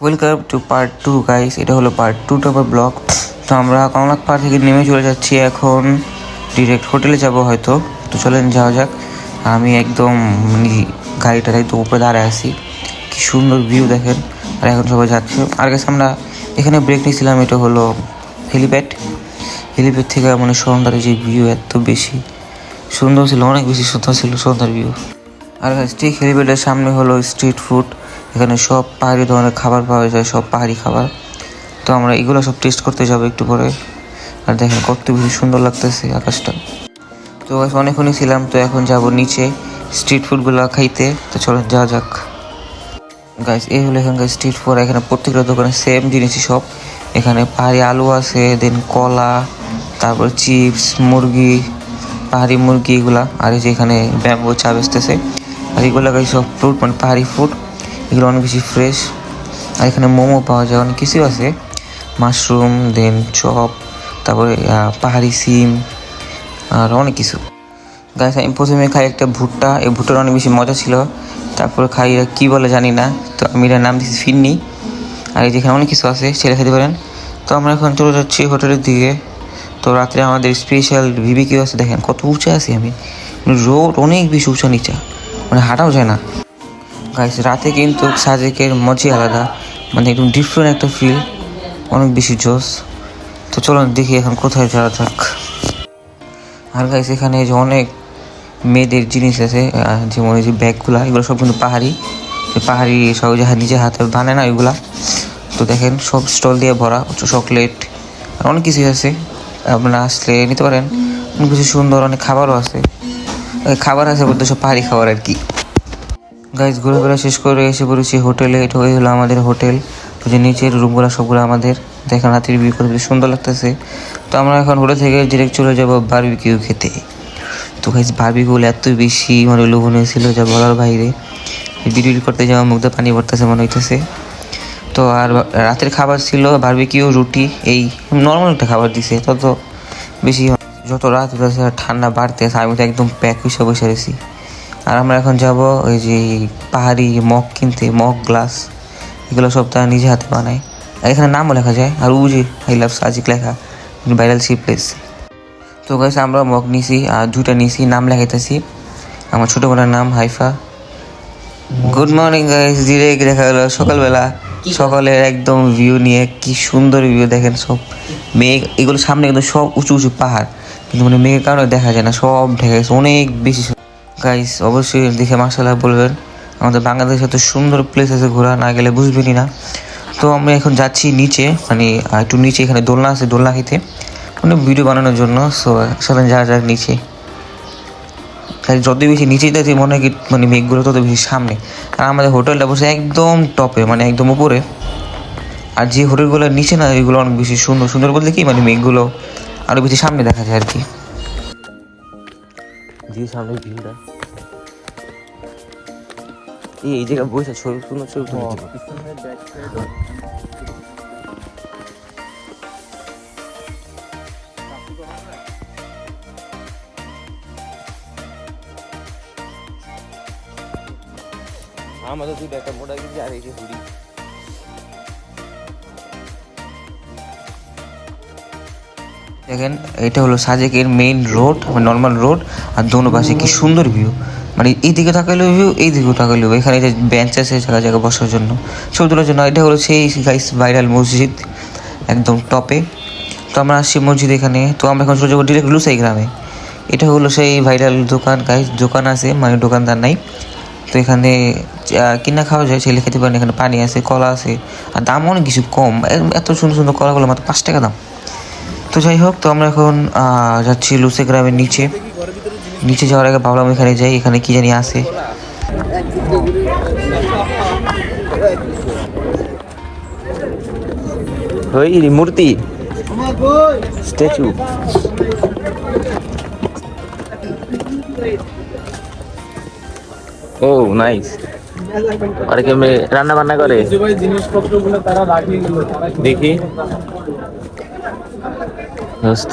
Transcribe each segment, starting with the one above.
Welcome to part two guys এটা হলো part two topper blog তো আমরা কমলাক পাড় থেকে নেমে চলে যাচ্ছি এখন। ডিরেক্ট হোটেলে যাব হয়তো। তো চলেন যাওয়া যাক। আমি একদম গাড়িটা গাড়িটার একদম উপরে দাঁড়ায় আছি। কি সুন্দর ভিউ দেখেন। আর এখন সবাই যাচ্ছে। আর গেছে আমরা এখানে ব্রেক নিয়েছিলাম। এটা হলো হেলিপ্যাড হেলিপ্যাড থেকে মানে সন্ধ্যার যে ভিউ এত বেশি। সুন্দর ছিল, অনেক বেশি সুন্দর ছিল সন্ধ্যার ভিউ আর ঠিক হেলিপ্যাডের সামনে হলো স্ট্রিট ফুড এখানে সব পাহাড়ি ধরনের খাবার পাওয়া যায়, সব পাহাড়ি খাবার। তো আমরা এগুলো সব টেস্ট করতে যাব একটু পরে। আর দেখেন কত বেশি সুন্দর লাগতেছে আকাশটা। তো অনেকক্ষণই ছিলাম, তো এখন যাব নিচে স্ট্রিট ফুডগুলো খাইতে। তো চলো যাওয়া যাক। গাইস এই হলো এখানকার স্ট্রিট ফুড এখানে প্রত্যেকটা দোকানে সেম জিনিসই সব। এখানে পাহাড়ি আলু আছে দেন কলা, তারপর চিপস মুরগি, পাহাড়ি মুরগি এগুলা। আর এই যে এখানে ব্যাম্বো চা বেচতেছে আর এগুলো সব ফ্রুট মানে পাহাড়ি ফুড এগুলো অনেক বেশি ফ্রেশ আর এখানে মোমো পাওয়া যায়, অনেক কিছু আছে। মাশরুম দেন চপ তারপরে পাহাড়ি সিম, আর অনেক কিছু। গাছ আমি প্রথমে খাই একটা ভুট্টা। এই ভুট্টার অনেক বেশি মজা ছিল। তারপরে খাই এরা কী বলে জানি না। তো আমি এটার নাম দিচ্ছি ফিরনি আর এই যেখানে অনেক কিছু আছে, সেটা খেতে পারেন। তো আমরা এখন চলে যাচ্ছি হোটেলের দিকে। তো রাত্রে আমাদের স্পেশাল ভিবি কিউ আছে, দেখেন কত উঁচা আছি আমি। রোড অনেক বেশি উঁচা নিচা। মানে হাঁটাও যায় না। গাইস রাতে কিন্তু সাজেকের মজাই আলাদা। মানে একদম ডিফারেন্ট একটা ফিল অনেক বেশি জোস তো চলুন দেখি এখন কোথায় যাওয়া যাক। আর গাইস এখানে যে অনেক মেয়েদের জিনিস আছে যেমন এই যে ব্যাগগুলা, এগুলো সব কিন্তু পাহাড়ি। পাহাড়ি সব যে নিজের হাতে বানায় না ওইগুলা। তো দেখেন, সব স্টল দিয়ে ভরা চকলেট আর অনেক কিছুই আছে। আপনারা আসলে নিতে পারেন। অনেক কিছু সুন্দর, অনেক খাবারও আছে। খাবার আছে বলতে সব পাহাড়ি খাবার আর কি। গাইজ ঘুরে ঘুরে শেষ করে এসে পড়েছি হোটেলে। এটা হয়ে হলো আমাদের হোটেল। যে নিচের রুমগুলো সবগুলো আমাদের। দেখেন রাতের ভিউ করে বেশ সুন্দর লাগতেছে। তো আমরা এখন হোটেল থেকে ডিরেক্ট চলে যাব বারবিকিউ খেতে। তো গাইজ বারবিকিউল এত বেশি মানে লোভনীয় ছিল যা বলার বাইরে। ভিডিও করতে যাওয়া মুগ্ধ পানি পড়তেছে মনে হইতেছে। তো আর রাতের খাবার ছিল বারবিকিউ রুটি, এই নর্মাল একটা খাবার দিছে। তত বেশি যত রাত ঠান্ডা বাড়তেছে, আমি তো একদম প্যাক হিসেবে বসে রয়েছি। আর আমরা এখন যাব ওই যে পাহাড়ি মগ কিনতে মগ গ্লাস এগুলো সব তারা নিজে হাতে বানায়। আর এখানে নামও লেখা যায় আর উ যে আই লাভ সাজিক লেখা ভাইরাল সি প্লেস তো গাইস আমরা মগ নিছি আর দুটা নিছি নাম লেখাইতেছি। আমার ছোটো বোনের নাম Haifa. Good morning guys direct দেখা গেলো সকালবেলা। সকালের একদম ভিউ নিয়ে কি সুন্দর ভিউ দেখেন সব। মেঘ এগুলো সামনে কিন্তু সব উঁচু উঁচু পাহাড়। কিন্তু মানে মেঘের কারণে দেখা যায় না সব ঢেকে গেছে অনেক বেশি গাইস অবশ্যই দেখে মাসাল্লাহ বলবেন, আমাদের বাংলাদেশে এত সুন্দর প্লেস আছে ঘোরা, না গেলে বুঝবেনই না। তো আমরা এখন যাচ্ছি নিচে মানে একটু নিচে এখানে দোলনা আছে, দোলনা খেতে। মানে ভিডিও বানানোর জন্য সো চলেন যা যাক নিচে। খালি যত বেশি নিচেই যাচ্ছে, মনে হয় কি মানে মেঘগুলো তত বেশি সামনে। আর আমাদের হোটেলটা বসে একদম টপে মানে একদম উপরে। আর যে হোটেলগুলো নিচে না এগুলো অনেক বেশি সুন্দর। সুন্দর বলতে কি মানে মেঘগুলো আরও বেশি সামনে দেখা যায় আর কি। যে সামনে ভিউটা। এই জায়গায় বসে ছবি তুলেছে আমাদের দুইটা একটা মোটা আর এই যে হুড়ি। দেখেন এটা হলো সাজেকের মেইন রোড নর্মাল রোড আর দোনো পাশে কি সুন্দর ভিউ মানে এই দিকে তাকালে ভিউ এই দিকেও তাকালে view। এখানে যে বেঞ্চ আছে জায়গা জায়গা বসার জন্য। ছবি তোলার জন্য এটা হলো সেই গাইস ভাইরাল মসজিদ, একদম টপে তো আমরা আসছি মসজিদ এখানে। তো আমরা এখন চলে যাব ডিরেক্ট লুসাই গ্রামে। এটা হলো সেই ভাইরাল দোকান গাইস দোকান আছে মানে দোকানদার নাই। তো এখানে কিনা খাওয়া যায়, ছেলে খেতে পারেন, এখানে পানি আছে, কলা আছে। আর দাম অনেক কিছু কম। এত সুন্দর সুন্দর কলাগুলো মাত্র পাঁচ টাকা দাম। তো যাই হোক, তো আমরা এখন যাচ্ছি লুসে গ্রামের নিচে। নিচে যাওয়ার আগে ভাবলাম এখানে যাই, এখানে কি জানি আছে। ওই মূর্তি। স্ট্যাচু। ও, নাইস। আর কি রান্না বান্না করে? দেখি। দোস্ত।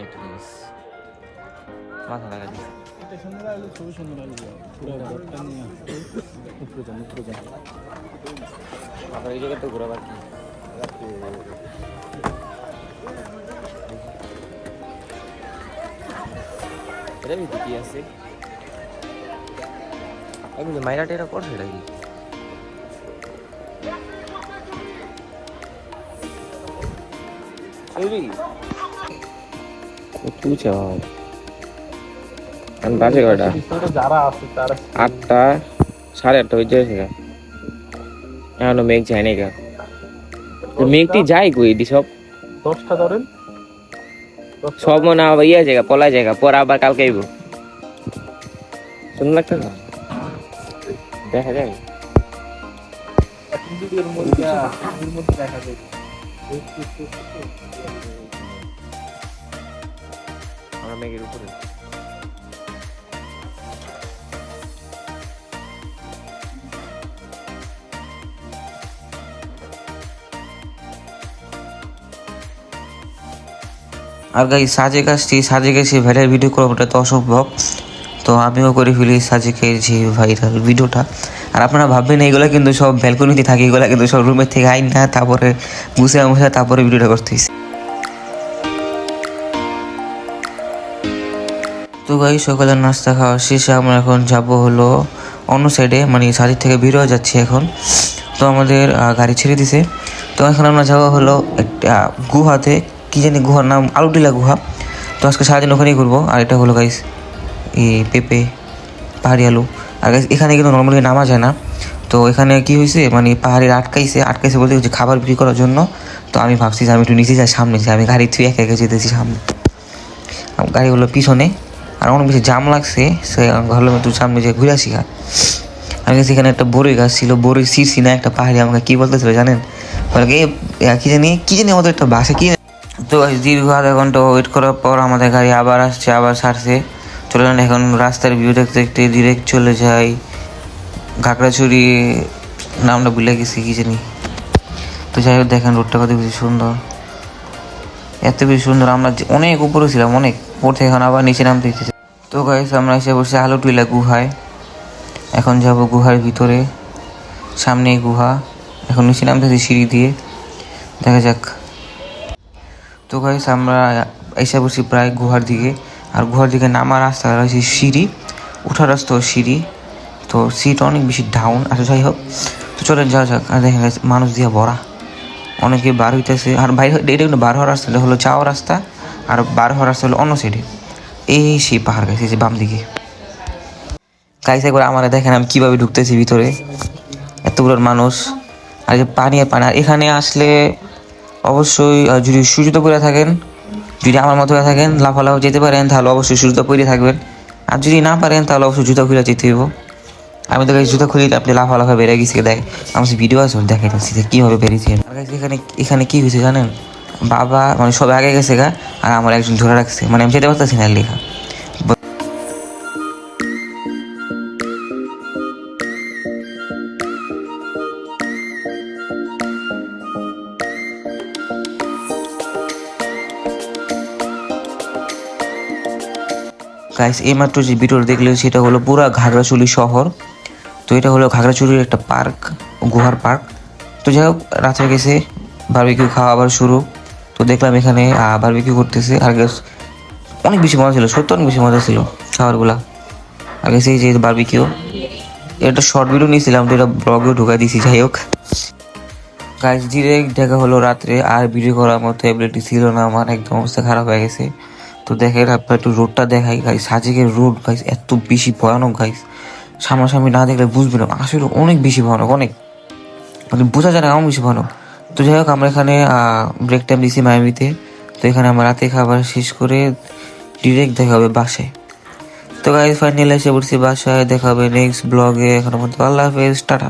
লাগে আ মাথা লাগা দিছে এটা সুন্দর লাগল খুবই সুন্দর লাগল পুরো ঘরটা নিয়ে উপরে যান উপরে যান আবার এই জায়গাটা ঘোরাবার কি এটা ভিতরে কি আছে এমনি মাইরা টেরা করছে এটা কি কত চাও আমি বাজে কটা ভিতরে যারা আছে তারা আটটা সাড়ে আটটা হয়ে যাচ্ছে এখনও মেঘ যায় না গা তো মেঘটি যায় কই এটি সব দশটা ধরেন দশটা সব মনে হয় আবার ইয়ে জায়গা পলা জায়গা পরে আবার কালকে আইব সুন্দর লাগছে না দেখা যায় ভিডিওর মধ্যে এর মধ্যে দেখা যায় আমরা মেঘের উপরে। আর গাই সাজে কাজটি সাজে গেছে ভাইরাল ভিডিও করব ওটা তো অসম্ভব। তো আমিও করে ফেলি সাজেকে যে ভাইরাল ভিডিওটা আর আপনারা ভাববেন, এইগুলো কিন্তু সব ব্যালকনিতে থাকে এগুলো কিন্তু সব রুমের থেকে আইন না, তারপরে বুঝে মুছে তারপরে ভিডিওটা করতেছি। তো গাই সকালের নাস্তা খাওয়া শেষে আমরা এখন যাব হলো অন্য সাইডে মানে সাজির থেকে বেরোয় যাচ্ছি এখন। তো আমাদের গাড়ি ছেড়ে দিছে। তো এখন আমরা যাব হলো একটা গুহাতে। কি জানি গুহার নাম আলুটিলা গুহা। তো আজকে সারাদিন ওখানেই ঘুরবো। আর এটা হলো গাইস এই পেঁপে, পাহাড়ি আলু। আর গাইস এখানে কিন্তু নর্মালি নামা যায় না। তো এখানে কি হয়েছে মানে পাহাড়ে আটকাইছে। আটকাইছে বলতে হচ্ছে খাবার বিক্রি করার জন্য। তো আমি ভাবছি যে আমি একটু নিচে যাই, সামনে যাই। আমি গাড়ি থুয়ে একা একা যেতেছি সামনে। গাড়ি হলো পিছনে। আর অনেক বেশি জাম লাগছে, সে ভাবলাম একটু সামনে যে ঘুরে আসি আমি এখানে একটা বড়ই গাছ ছিল, বড়ই সিরসি না, একটা পাহাড়ি আমাকে কি বলতেছিল জানেন? বলে কি জানি কি জানি আমাদের একটা বাসা কি তো দীর্ঘ আধা ঘণ্টা ওয়েট করার পর আমাদের গাড়ি আবার আসছে, আবার ছাড়ছে। চলুন এখন রাস্তার ভিউ দেখতে দেখতে ডিরেক্ট চলে যাই ঘাগড়াছড়ি নামটা ভুলে গেছি, কি জানি। তো যাই হোক, দেখেন রোডটা কত বেশি সুন্দর। এত বেশি সুন্দর, আমরা অনেক উপরে ছিলাম, অনেক। উপর থেকে এখন আবার নিচে নামতে হচ্ছে তো গাইস আমরা এসে বসে আলো টুইলা গুহায়। এখন যাব গুহার ভিতরে। সামনে গুহা। এখন নিচে নামতেছি সিঁড়ি দিয়ে। দেখা যাক। তো গাইস আমরা এসে বসি প্রায় গুহার দিকে। আর গুহার দিকে নামার রাস্তা রয়েছে সিঁড়ি। ওঠার রাস্তাও সিঁড়ি। তো সিট অনেক বেশি ডাউন আচ্ছা যাই হোক। তো চলেন যাওয়া যাক। আর দেখা guys, মানুষ দিয়ে ভরা। অনেকে বার হইতেছে। আর বাইরে এটা কিন্তু বার হওয়ার রাস্তা হলো যাওয়ার রাস্তা। আর বার হওয়ার হলো অন্য সাইডে এই সেই পাহাড় গাছ যে বাম দিকে। গাইস একবার আমার দেখেন, আমি কীভাবে ঢুকতেছি ভিতরে। এতগুলো মানুষ। আর যে পানি আর পানি, আর এখানে আসলে অবশ্যই যদি সুযোগ করে থাকেন, যদি আমার মতো থাকেন, লাফালাফ যেতে পারেন, তাহলে অবশ্যই সুযোগ পরে থাকবেন। আর যদি না পারেন, তাহলে অবশ্যই জুতা খুলে যেতে হইব। আমি তো জুতা খুলি আপনি লাফালাফা বেড়ে গেছি। দেখ, আমার ভিডিও আছে দেখে যাচ্ছি যে কীভাবে বেরিয়েছি আর এখানে এখানে কী হয়েছে জানেন? বাবা মানে সবাই আগে গেছে গা, আর আমার একজন ধরে রাখছে। মানে আমি যেতে পারতেছি না লেখা। গাইস এইমাত্র যে ভিডিও দেখলে সেটা হলো পুরো ঘাগড়াচুলি শহর। তো এটা হলো ঘাগড়াচুলির একটা পার্ক, গুহার পার্ক। তো যাই হোক রাত্রে গেছে বারবিকিউ খাওয়া আবার শুরু। তো দেখলাম এখানে বারবিকিউ করতেছে। আর গেস অনেক বেশি মজা ছিল, সত্যি অনেক বেশি মজা ছিল খাবারগুলা। আগে সেই যে বারবিকিউ এটা শর্ট ভিডিও নিয়েছিলাম, তো এটা ব্লগেও ঢুকাই দিয়েছি, যাই হোক। গাইস ডিরেক্ট দেখা হলো রাত্রে, আর ভিডিও করার মতো এবিলিটি ছিল না, আমার একদম অবস্থা খারাপ হয়ে গেছে। তো দেখেন, আপনার একটু রোডটা দেখাই গাইস সাজেকের রোড গাইস এত বেশি ভয়ানক গাইস সামনাসামনি না দেখলে বুঝবে না, আসলে অনেক বেশি ভয়ানক, অনেক। মানে বোঝা যায় না এমন বেশি ভয়ানক। তো যাই হোক, আমরা এখানে ব্রেক টাইম দিছি মায়ামিতে তো এখানে আমার রাতে খাবার শেষ করে ডিরেক্ট দেখা হবে বাসায়। তো গাইজ ফাইনালি এসে পড়ছি বাসায়। দেখা হবে নেক্সট ব্লগে এখন মতো আল্লাহ হাফেজ, টাটা।